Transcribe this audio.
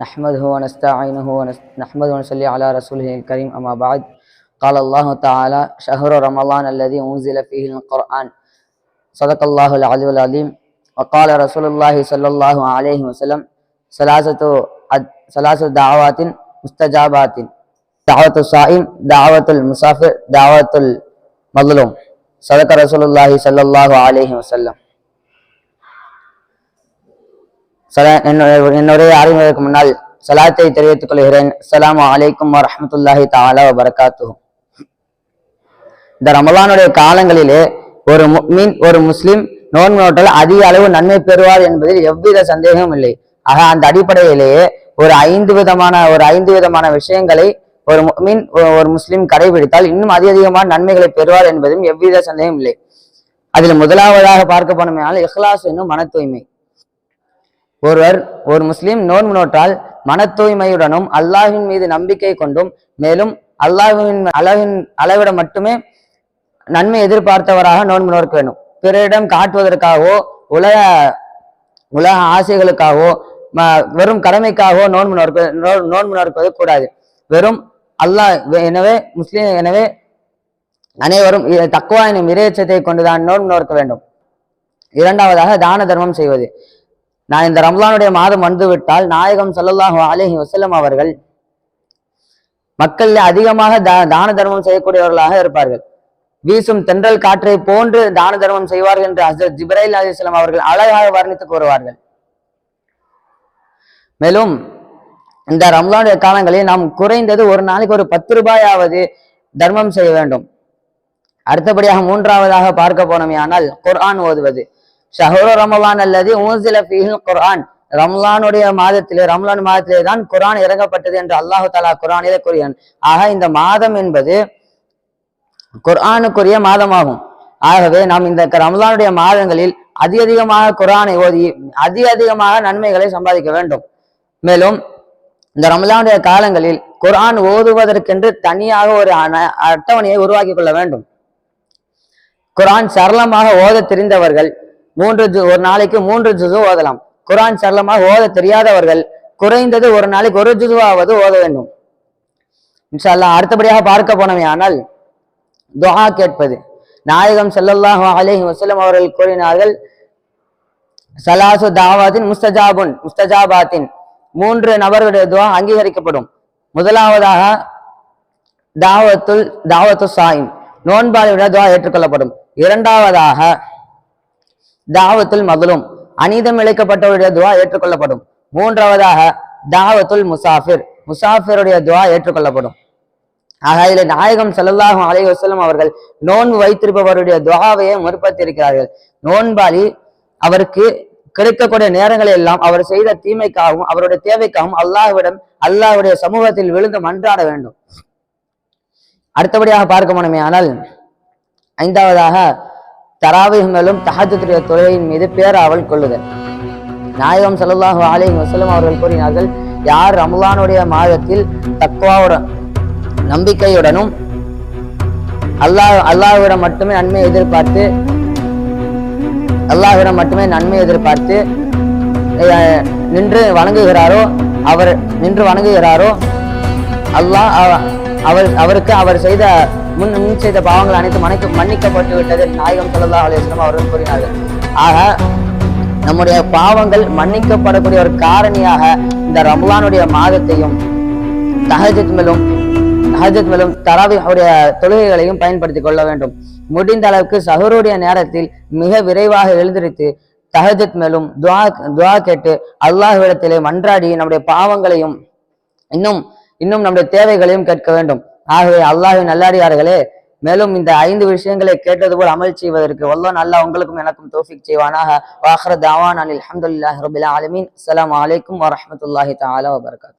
نحمده ونستعينه ونحمده ونصلي على رسوله الكريم أما بعد. قال الله تعالى شهر رمضان الذي أنزل فيه القرآن. صدق الله العلي العظيم. وقال رسول الله صلى الله عليه وسلم ثلاثة دعوات مستجابات. دعوة الصائم دعوة المسافر دعوة المظلوم. صدق رسول الله صلى الله عليه وسلم. சல என்னுடைய என்னுடைய அறிமுகத்துக்கு முன்னால் சலாத்தை தெரிவித்துக் கொள்கிறேன். அஸ்லாம் வலைக்கும் வரமத்துல்லாஹி தாலா வரகாத்து இந்த ரமலானுடைய காலங்களிலே ஒரு மீன் ஒரு முஸ்லிம் நோன்பு நோட்டால் அதிக அளவு நன்மை பெறுவார் என்பதில் எவ்வித சந்தேகமும் இல்லை. ஆக அந்த அடிப்படையிலேயே ஒரு ஐந்து விதமான ஒரு ஐந்து விதமான விஷயங்களை ஒரு மீன் ஒரு முஸ்லிம் கடைபிடித்தால் இன்னும் அதிக அதிகமான நன்மைகளை பெறுவார் என்பதும் எவ்வித சந்தேகம் இல்லை. அதில் முதலாவதாக பார்க்க இஹ்லாஸ் என்னும் மன தூய்மை ஒருவர் ஒரு முஸ்லிம் நோன்பு நோற்றால் மன தூய்மையுடனும் அல்லாஹின் மீது நம்பிக்கை கொண்டும் மேலும் அல்லாஹுவின் அளவின் அளவிட மட்டுமே நன்மை எதிர்பார்த்தவராக நோன்பு நோக்க வேண்டும். பிறரிடம் காட்டுவதற்காகவோ உலக உலக ஆசைகளுக்காகவோ ம- வெறும் கடமைக்காகவோ நோன்பு நோக்க நோ- நோன்பு நோற்பது கூடாது. வெறும் அல்லாஹ் எனவே முஸ்லீம் எனவே அனைவரும் தக்குவா எனும் இறையச்சத்தை கொண்டுதான் நோன்பு நோக்க வேண்டும். இரண்டாவதாக தான தர்மம் செய்வது. நான் இந்த ரம்லானுடைய மாதம் வந்துவிட்டால் நாயகம் சல்லல்லாஹு அலைஹி வஸல்லம் அவர்கள் மக்கள் அதிகமாக தான தர்மம் செய்யக்கூடியவர்களாக இருப்பார்கள். வீசும் தென்றல் காற்றை போன்று தான தர்மம் செய்வார்கள் என்று ஹசரத் ஜிப்ரைல் அலிஸ்லாம் அவர்கள் அழகாக வர்ணித்து கூறுவார்கள். மேலும் இந்த ரம்லானுடைய காலங்களில் நாம் குறைந்தது ஒரு நாளைக்கு ஒரு பத்து ரூபாயாவது தர்மம் செய்ய வேண்டும். அடுத்தபடியாக மூன்றாவதாக பார்க்க போனோமேயானால் குர்ஆன் ஓதுவது. ஷஹூர் ரமலான் அல்லது ஊசில ஃபீஹில் குரான் ரம்லானுடைய மாதத்திலே ரம்லான் மாதத்திலே தான் குரான் இறங்கப்பட்டது என்று அல்லாஹு தாலா குரானிலே கூறியான் ஆக இந்த மாதம் என்பது குர்ஆனுக்குரிய மாதமாகும். ஆகவே நாம் இந்த ரம்லானுடைய மாதங்களில் அதிக அதிகமாக குரானை ஓதி அதிக அதிகமாக நன்மைகளை சம்பாதிக்க வேண்டும். மேலும் இந்த ரம்லானுடைய காலங்களில் குர்ஆன் ஓதுவதற்கென்று தனியாக ஒரு அன- அட்டவணையை உருவாக்கி கொள்ள வேண்டும். குர்ஆன் சரளமாக ஓத தெரிந்தவர்கள் மூன்று ஜு ஒரு நாளைக்கு மூன்று ஜுசு ஓதலாம். குரான் சரளமாக ஓத தெரியாதவர்கள் குறைந்தது ஒரு நாளைக்கு ஒரு ஜுசுவாவது ஓத வேண்டும். இன்ஷால்லா அடுத்தபடியாக பார்க்க போனவே ஆனால் துஹா கேட்பது. நாயகம் செல்லல்லாஹ் அலேஹி வசலம் அவர்கள் கூறினார்கள் சலாசு தாவாத்தின் முஸ்தஜாபுன் முஸ்தஜாபாத்தின். மூன்று நபர்களுடைய துவா அங்கீகரிக்கப்படும். முதலாவதாக தாவத்துல் தாவத்து சாயிம் நோன்பாளியுடைய துவா ஏற்றுக்கொள்ளப்படும். இரண்டாவதாக தாவத்துல் மதுலும் அநீதம் இழைக்கப்பட்டவருடைய துவா ஏற்றுக்கொள்ளப்படும். மூன்றாவதாக தாவத்துல் முசாஃபிர் முசாஃபிருடைய துவா ஏற்றுக்கொள்ளப்படும். ஆக இதில் நாயகம் ஸல்லல்லாஹு அலைஹி அவர்கள் நோன்பு வைத்திருப்பவருடைய துவாவையே முற்படுத்தியிருக்கிறார்கள் நோன்பாளி அவருக்கு கிடைக்கக்கூடிய நேரங்களை எல்லாம் அவர் செய்த தீமைக்காகவும் அவருடைய தேவைக்காகவும் அல்லாஹ்விடம் அல்லாஹ்வுடைய சமூகத்தில் விழுந்து மன்றாட வேண்டும். அடுத்தபடியாக பார்க்க போனோமே ஆனால் ஐந்தாவதாக தராவிகங்களும் மேலும் தஹஜத்துடைய தொழுகையின் மீது பேராவல் கொள்ளுதல். நாயகம் சல்லாஹு அலைஹி வசலம் அவர்கள் கூறினார்கள் யார் ரமலானுடைய மாதத்தில் தக்வாவுடன் நம்பிக்கையுடனும் அல்லாஹ் அல்லாஹ்விடம் மட்டுமே நன்மை எதிர்பார்த்து அல்லாஹ்விடம் மட்டுமே நன்மை எதிர்பார்த்து நின்று வணங்குகிறாரோ அவர் நின்று வணங்குகிறாரோ அல்லாஹ் அவர் அவருக்கு அவர் செய்த முன் முன் செய்த பாவங்கள் அனைத்து மன்னிக்க மன்னிக்கப்பட்டு விட்டது நாயகம் சொல்லலா அலைஹி அவர்கள் கூறினார்கள். ஆக நம்முடைய பாவங்கள் மன்னிக்கப்படக்கூடிய ஒரு காரணியாக இந்த ரமலானுடைய மாதத்தையும் தஹஜத் மேலும் தஹஜத் மேலும் தராவிஹுடைய தொழுகைகளையும் பயன்படுத்திக் கொள்ள வேண்டும். முடிந்த அளவுக்கு சஹருடைய நேரத்தில் மிக விரைவாக எழுந்திருத்து தஹஜத் மேலும் துவா துவா கேட்டு அல்லாஹ்விடத்திலே மன்றாடி நம்முடைய பாவங்களையும் இன்னும் இன்னும் நம்முடைய தேவைகளையும் கேட்க வேண்டும். ஆகவே அல்லாஹின் நல்லாடியார்களே மேலும் இந்த ஐந்து விஷயங்களை கேட்டது போல் அமல் செய்வதற்கு வல்லோ நல்லா உங்களுக்கும் எனக்கும் தோஃபிக் செய்வானாக. வாஹ்ர தாவான் அனில் அல்ஹம்துலில்லாஹி ரபில் ஆலமீன். அஸ்ஸலாமு வலைக்கம் வரமத்துல்லாஹி தாலா வபரகாத்துஹு